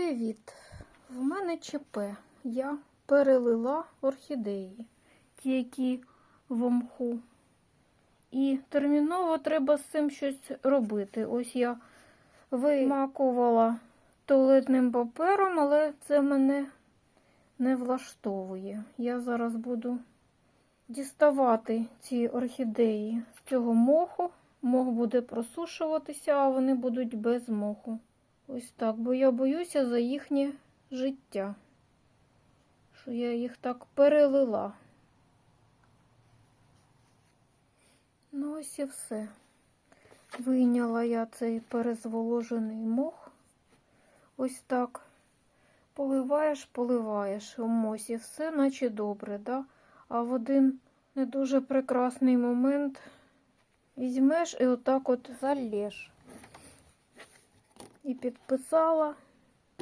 Привіт! В мене ЧП. Я перелила орхідеї, ті, які в мху. І терміново треба з цим щось робити. Ось я вимакувала туалетним папером, але це мене не влаштовує. Я зараз буду діставати ці орхідеї з цього моху. Мох буде просушуватися, а вони будуть без моху. Ось так, бо я боюся за їхнє життя. Що я їх так перелила. Ну, ось і все. Вийняла я цей перезволожений мох. Ось так. Поливаєш, поливаєш у мосі. Все наче добре, да? А в один не дуже прекрасний момент візьмеш і отак от залєш. І підписала,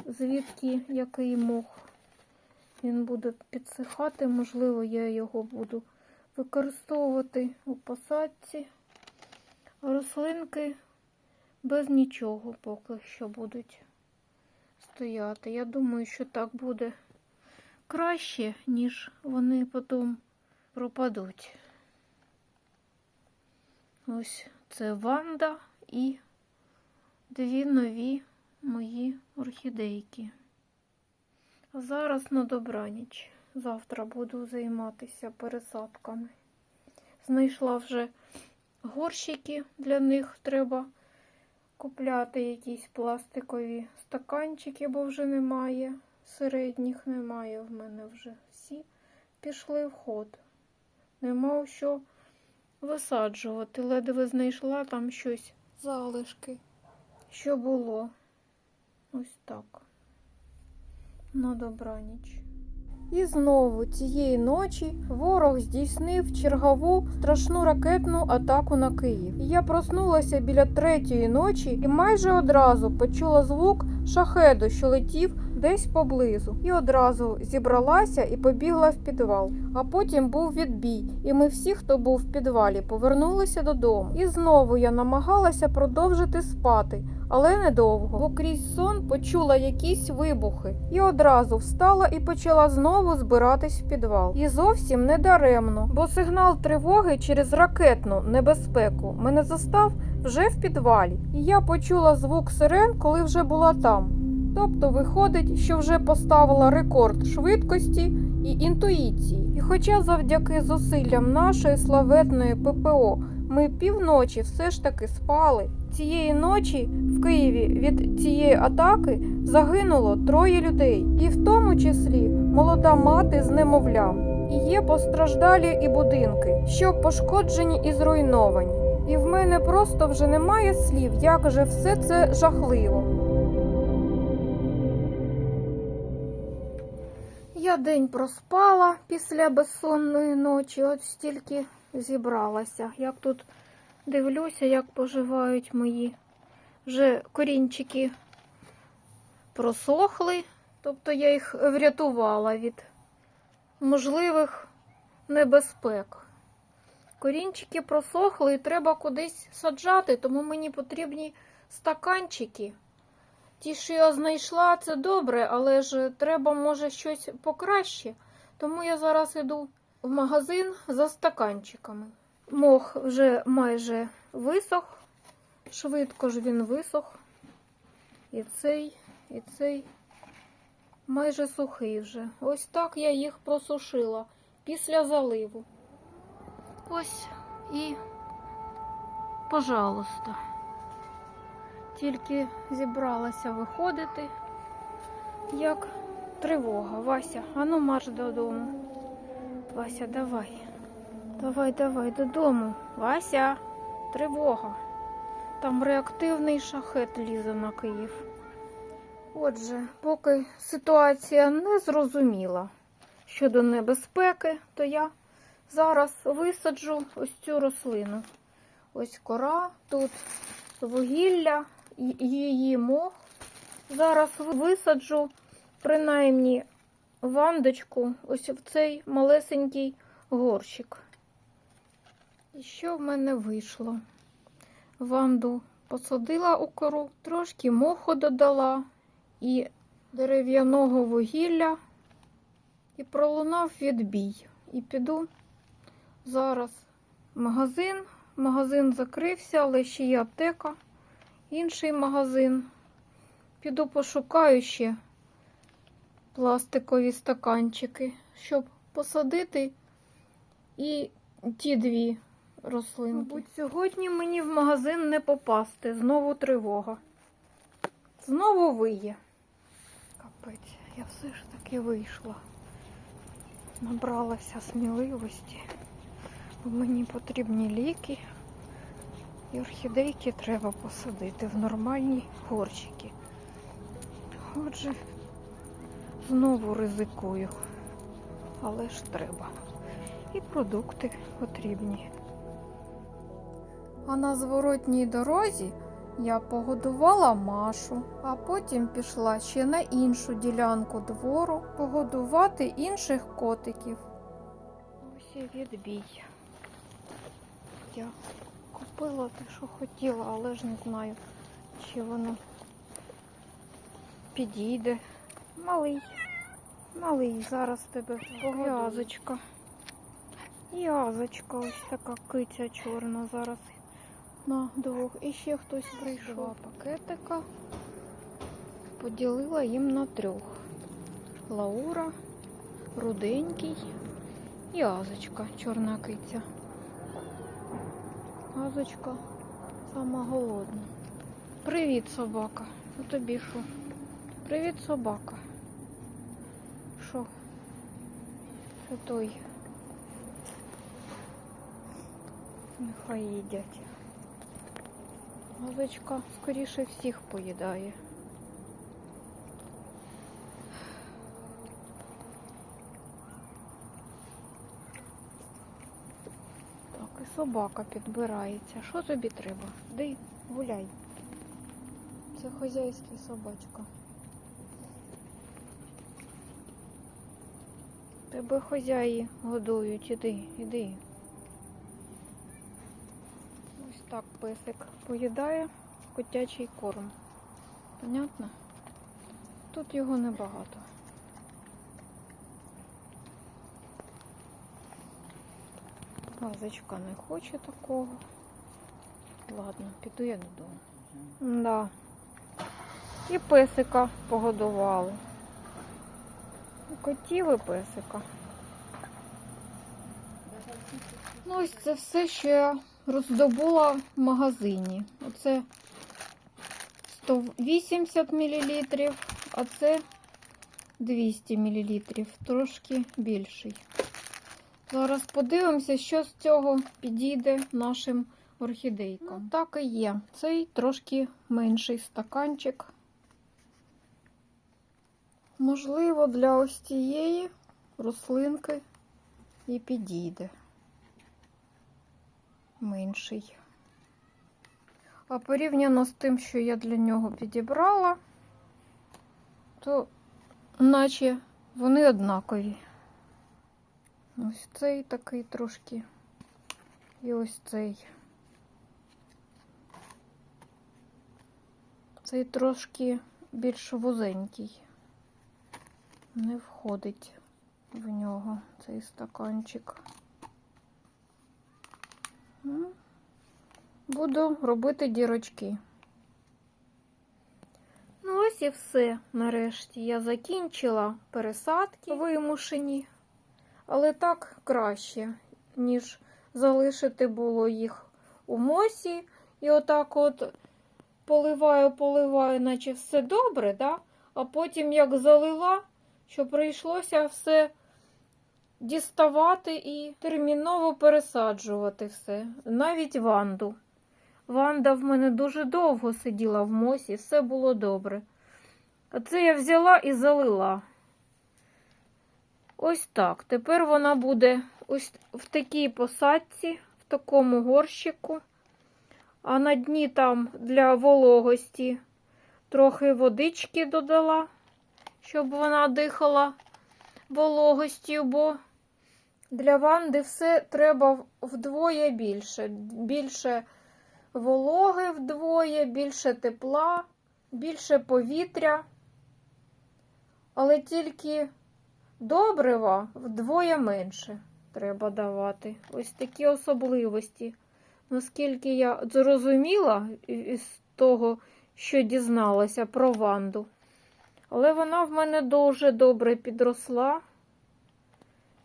звідки який мох. Він буде підсихати, можливо, я його буду використовувати у посадці. Рослинки без нічого поки що будуть стояти. Я думаю, що так буде краще, ніж вони потім пропадуть. Ось це Ванда і дві нові мої орхідейки. Зараз на добраніч. Завтра буду займатися пересадками. Знайшла вже горщики для них. Треба купляти якісь пластикові стаканчики, бо вже немає. Середніх немає в мене вже. Всі пішли в ход. Нема що висаджувати. Ледве знайшла там щось залишки. Що було? Ось так. На добраніч. І знову цієї ночі ворог здійснив чергову страшну ракетну атаку на Київ. Я проснулася біля третьої ночі і майже одразу почула звук шахеду, що летів десь поблизу. І одразу зібралася і побігла в підвал. А потім був відбій, і ми всі, хто був в підвалі, повернулися додому. І знову я намагалася продовжити спати, але недовго, бо крізь сон почула якісь вибухи. І одразу встала і почала знову збиратись в підвал. І зовсім не даремно, бо сигнал тривоги через ракетну небезпеку мене застав вже в підвалі. І я почула звук сирен, коли вже була там. Тобто виходить, що вже поставила рекорд швидкості і інтуїції. І хоча завдяки зусиллям нашої славетної ППО ми півночі все ж таки спали, цієї ночі в Києві від цієї атаки загинуло троє людей, і в тому числі молода мати з немовлям. І є постраждалі і будинки, що пошкоджені і зруйновані. І в мене просто вже немає слів, як же все це жахливо. Я день проспала після безсонної ночі, от стільки зібралася. Як тут дивлюся, як поживають мої вже корінчики просохли, тобто я їх врятувала від можливих небезпек. Корінчики просохли і треба кудись саджати, тому мені потрібні стаканчики. Ті, що я знайшла, це добре, але ж треба, може, щось покраще. Тому я зараз йду в магазин за стаканчиками. Мох вже майже висох, швидко ж він висох. І цей, і цей майже сухий вже. Ось так я їх просушила після заливу. Ось і, пожалуйста. Тільки зібралася виходити, як тривога. Вася, ану марш додому. Вася, давай. Давай, давай додому. Вася, тривога. Там реактивний шахет лізе на Київ. Отже, поки ситуація не зрозуміла щодо небезпеки, то я зараз висаджу ось цю рослину. Ось кора, тут вугілля, мох. Зараз висаджу принаймні вандочку ось в цей малесенький горщик. І що в мене вийшло? Ванду посадила у кору, трошки моху додала і дерев'яного вугілля і пролунав відбій. І піду зараз в магазин. Магазин закрився, але ще є аптека, інший магазин. Піду пошукаю ще пластикові стаканчики, щоб посадити і ті дві рослинки. Мабуть, сьогодні мені в магазин не попасти. Знову тривога. Знову виє. Капець, я все ж таки вийшла. Набралася сміливості. Мені потрібні ліки. І орхідейки треба посадити в нормальні горщики. Отже, знову ризикую. Але ж треба. І продукти потрібні. А на зворотній дорозі я погодувала Машу, а потім пішла ще на іншу ділянку двору погодувати інших котиків. Ось і відбій. Я купила те, що хотіла, але ж не знаю, чи воно підійде. Малий, малий, зараз тебе пов'язочка. І азочка ось така киця чорна зараз на двох. І ще хтось прийшов. Два пакетика. Поділила їм на трьох. Лаура, руденький і азочка, чорна киця. Азочка сама голодна. Привіт, собака. А тобі що? Привіт, собака. Що? Це той. Нехай їдять. Газочка скоріше всіх поїдає. Так, і собака підбирається. Що тобі треба? Ди, гуляй. Це хазяйська собачка. Тебе хазяї годують, іди, іди. Ось так песик поїдає котячий корм. Понятно? Тут його небагато. Вазочка не хоче такого. Ладно, піду я додому. Да. І песика погодували. Котів і песика. Ну, ось це все, що я роздобула в магазині. Оце 180 мл, а це 200 мл, трошки більший. Зараз подивимося, що з цього підійде нашим орхідейкам. Ну, так і є. Цей трошки менший стаканчик. Можливо, для ось цієї рослинки і підійде менший. А порівняно з тим, що я для нього підібрала, то наче вони однакові. Ось цей такий трошки. І ось цей. Цей трошки більш вузенький. Не входить в нього цей стаканчик. Ну, Буду робити дірочки. Ну, ось і все. Нарешті я закінчила пересадки вимушені, але так краще, ніж залишити було їх у мосі. І отак от поливаю, поливаю, наче все добре, да? а потім як залила, що прийшлося все діставати і терміново пересаджувати все, навіть ванду. Ванда в мене дуже довго сиділа в мосі, все було добре. А це я взяла і залила. Ось так. Тепер вона буде ось в такій посадці, в такому горщику, а на дні там для вологості трохи водички додала, щоб вона дихала вологостю, бо для ванди все треба вдвоє більше. Більше вологи вдвоє, більше тепла, більше повітря. але тільки добрива вдвоє менше треба давати. Ось такі особливості. Наскільки я зрозуміла із того, що дізналася про Ванду. Але вона в мене дуже добре підросла.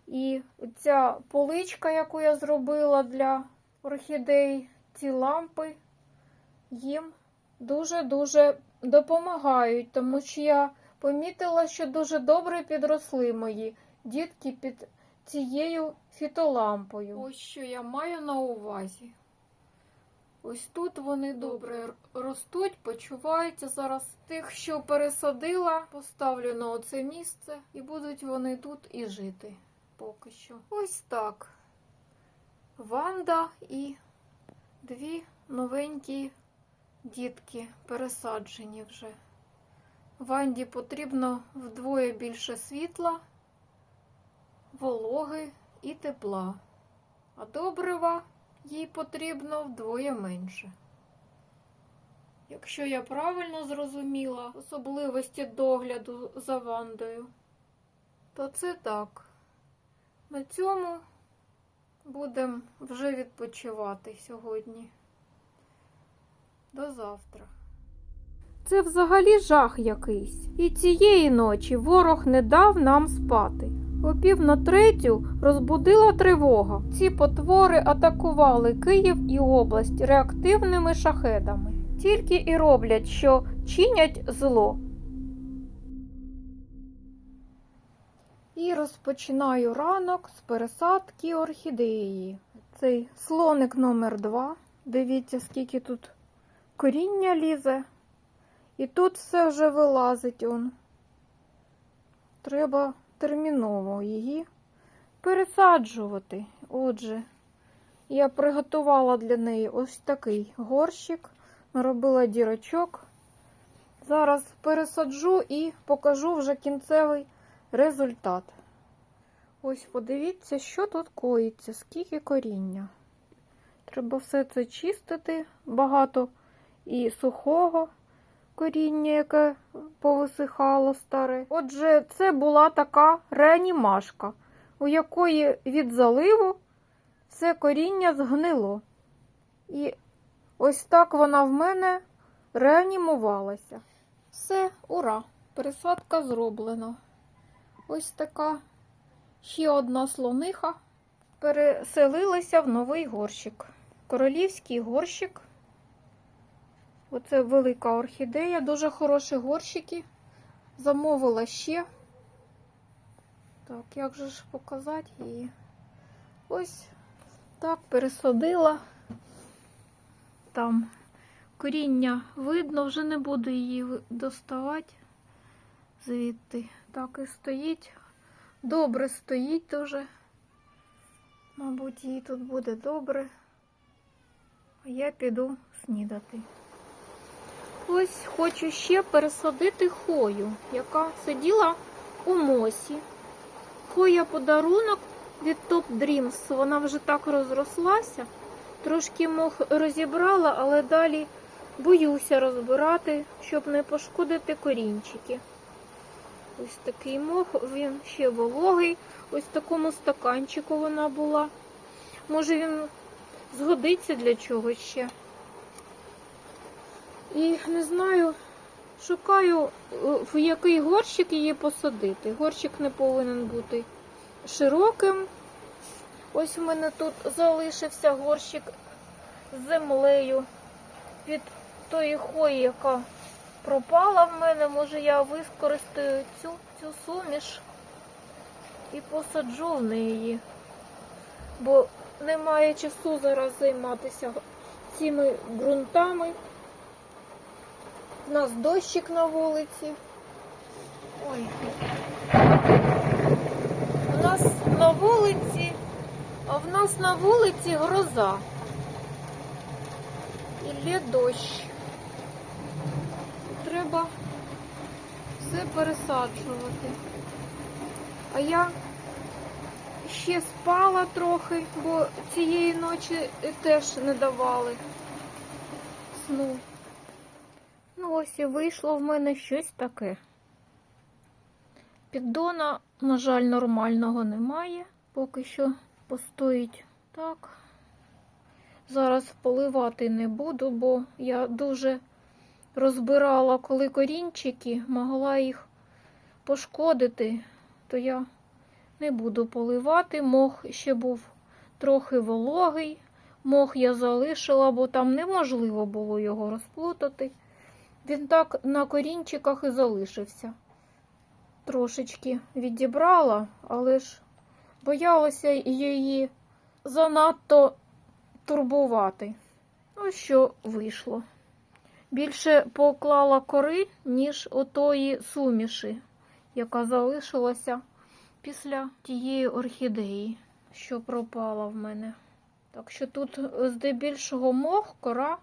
І ця поличка, яку я зробила для орхідей, ці лампи їм дуже-дуже допомагають, тому що я помітила, що дуже добре підросли мої дітки під цією фітолампою. Ось що я маю на увазі. Ось тут вони добре ростуть, почуваються. Зараз тих, що пересадила, поставлю на оце місце, і будуть вони тут і жити поки що. Ось так. Ванда і дві новенькі дітки пересаджені вже. Ванді потрібно вдвоє більше світла, вологи і тепла, а добрива їй потрібно вдвоє менше. Якщо я правильно зрозуміла особливості догляду за Вандою, то це так. На цьому будемо вже відпочивати сьогодні. До завтра. Це взагалі жах якийсь. І цієї ночі ворог не дав нам спати. О пів на третю розбудила тривога. Ці потвори атакували Київ і область реактивними шахедами. Тільки і роблять, що чинять зло. І розпочинаю ранок з пересадки орхідеї. Цей слоник номер 2 Дивіться, скільки тут коріння лізе. І тут все вже вилазить он. Треба терміново її пересаджувати. Отже, я приготувала для неї ось такий горщик, наробила дірочок. Зараз пересаджу і покажу вже кінцевий результат. Ось подивіться, що тут коїться, скільки коріння. Треба все це чистити, багато і сухого коріння, яке повисихало старе. Отже, це була така реанімашка, у якої від заливу все коріння згнило. І ось так вона в мене реанімувалася. Все, ура! Пересадка зроблена. Ось така ще одна слониха. Переселилася в новий горщик. Королівський горщик. Оце велика орхідея, дуже хороші горщики. Замовила ще. Так, як же ж показати її? Ось так пересадила. Там коріння видно, вже не буду її доставати звідти. Так і стоїть. Добре стоїть дуже. Мабуть, їй тут буде добре. А я піду снідати. Ось хочу ще пересадити хою, яка сиділа у мосі. Хоя подарунок від Top Dreams. Вона вже так розрослася. Трошки мох розібрала, але далі боюся розбирати, щоб не пошкодити корінчики. Ось такий мох, він ще вологий. Ось в такому стаканчику вона була. Може він згодиться для чогось ще. І не знаю, шукаю, е, в який горщик її посадити. Горщик не повинен бути широким. Ось в мене тут залишився горщик з землею від тої хої, яка пропала в мене. Може я використаю цю, цю суміш і посаджу в неї. Бо немає часу зараз займатися цими ґрунтами. У нас дощик на вулиці. Ой. У нас на вулиці, а в нас на вулиці гроза. І лє дощ. Треба все пересаджувати. А я ще спала трохи, бо цієї ночі теж не давали сну. Ось і вийшло в мене щось таке. Піддона, на жаль, нормального немає. Поки що постоїть так. Зараз поливати не буду, бо я дуже розбирала, коли корінчики, могла їх пошкодити, то я не буду поливати. Мох ще був трохи вологий. Мох я залишила, бо там неможливо було його розплутати. Він так на корінчиках і залишився. Трошечки відібрала, але ж боялася її занадто турбувати. Ось що вийшло. Більше поклала кори, ніж отої суміші, яка залишилася після тієї орхідеї, що пропала в мене. Так що тут здебільшого мох, кора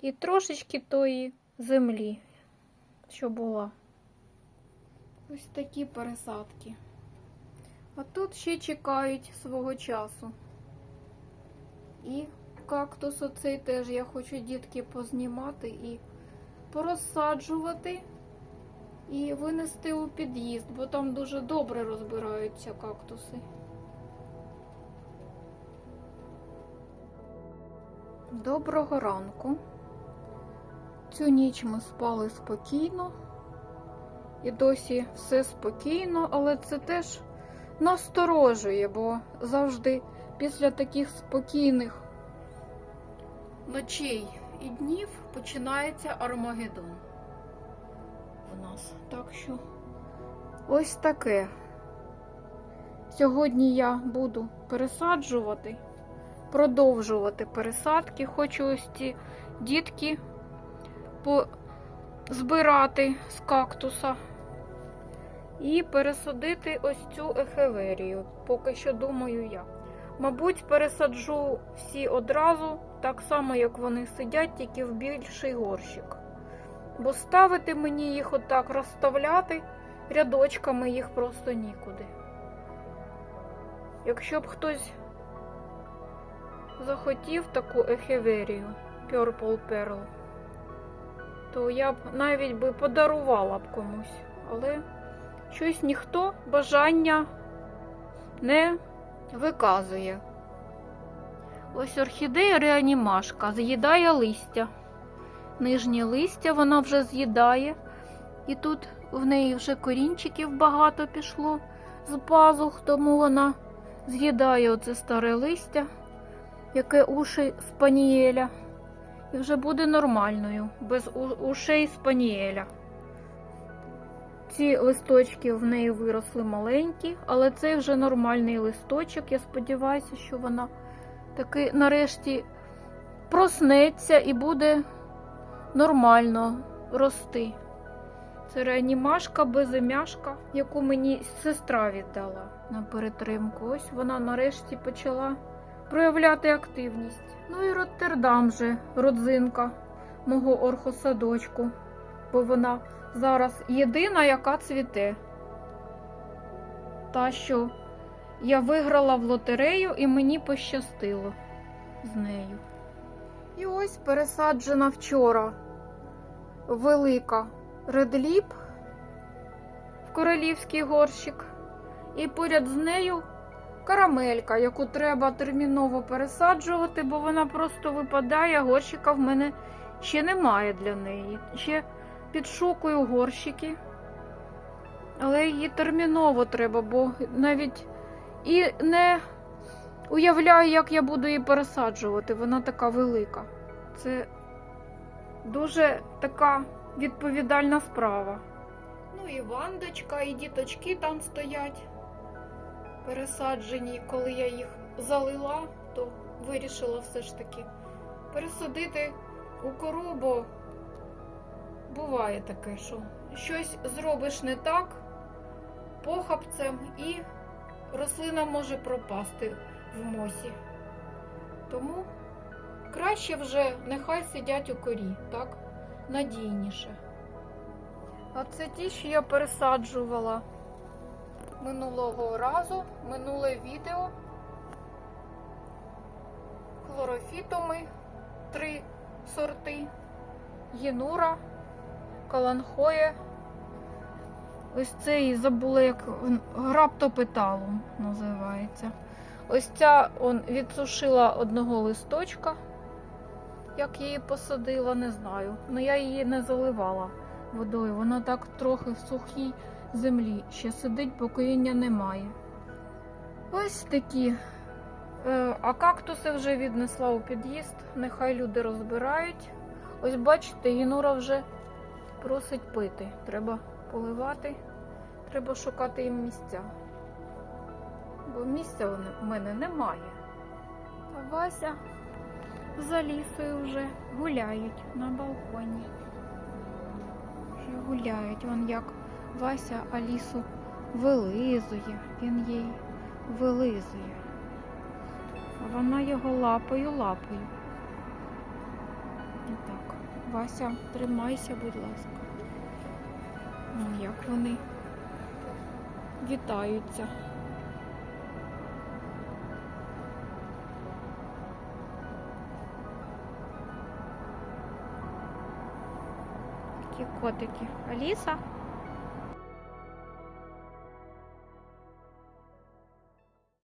і трошечки тої землі, що була. Ось такі пересадки. А тут ще чекають свого часу. І кактус оцей теж я хочу дітки познімати і порозсаджувати і винести у під'їзд, бо там дуже добре розбираються кактуси. Доброго ранку. Цю ніч ми спали спокійно. І досі все спокійно, але це теж насторожує, бо завжди після таких спокійних ночей і днів починається Армагеддон в нас. Так що ось таке. Сьогодні я буду пересаджувати, продовжувати пересадки. Хочу ось ці дітки збирати з кактуса і пересадити ось цю ехеверію. Поки що думаю я. Мабуть, пересаджу всі одразу, так само, як вони сидять, тільки в більший горщик. Бо ставити мені їх отак розставляти рядочками їх просто нікуди. Якщо б хтось захотів таку ехеверію Purple Pearl, то я б навіть би подарувала б комусь, але щось ніхто бажання не виказує. Ось орхідея реанімашка з'їдає листя. Нижнє листя вона вже з'їдає, і тут в неї вже корінчиків багато пішло з пазух, тому вона з'їдає оце старе листя, яке уші спанієля. І вже буде нормальною, без ушей спанієля. Ці листочки в неї виросли маленькі, але це вже нормальний листочок. Я сподіваюся, що вона таки нарешті проснеться і буде нормально рости. Це реанімашка, безім'яшка, яку мені сестра віддала на перетримку. Ось вона нарешті почала проявляти активність. Ну і Роттердам же, родзинка мого орхосадочку, бо вона зараз єдина, яка цвіте. Та, що я виграла в лотерею і мені пощастило з нею. І ось пересаджена вчора велика редліп в королівський горщик, і поряд з нею карамелька, яку треба терміново пересаджувати, бо вона просто випадає, горщика в мене ще немає для неї. Ще підшукую горщики, але її терміново треба, бо навіть і не уявляю, як я буду її пересаджувати. Вона така велика. Це дуже така відповідальна справа. Ну і вандочка, і діточки там стоять пересаджені. Коли я їх залила, то вирішила все ж таки пересадити у кору, бо буває таке, що щось зробиш не так похапцем і рослина може пропасти в мосі. Тому краще вже нехай сидять у корі, так? Надійніше. А це ті, що я пересаджувала минулого разу, минуле відео. Хлорофітоми три сорти, єнура, каланхоє, Ось цей забула, як граптопеталум називається. Ось ця он відсушила одного листочка. Як її посадила, не знаю. Ну я її не заливала водою. Вона так трохи сухій землі ще сидить, бо коріння немає. Ось такі. Е, А кактуси вже віднесла у під'їзд. Нехай люди розбирають. Ось бачите, Гінура вже просить пити. Треба поливати, треба шукати їм місця. Бо місця в мене немає. А Вася за лісою вже гуляють на балконі. Вже гуляють. Вон як Вася Алісу вилизує, він їй вилизує. Вона його лапою лапою. Так, Вася, тримайся, будь ласка. Вон як вони вітаються. Такі котики. Аліса?